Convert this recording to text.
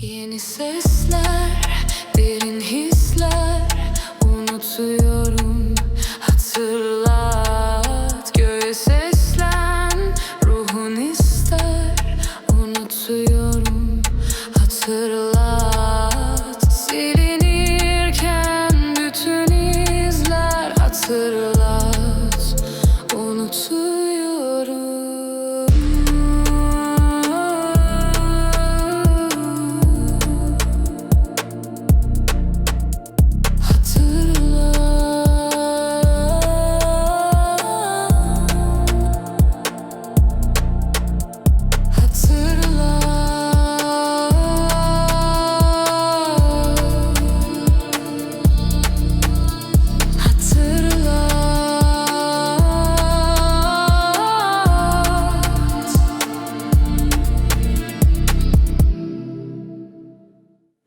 Yeni sesler, derin hisler. Unutuyorum, hatırlat. Göğe seslen, ruhun ister. Unutuyorum, hatırlat. Silinirken bütün izler. Hatırlat, unutuyorum.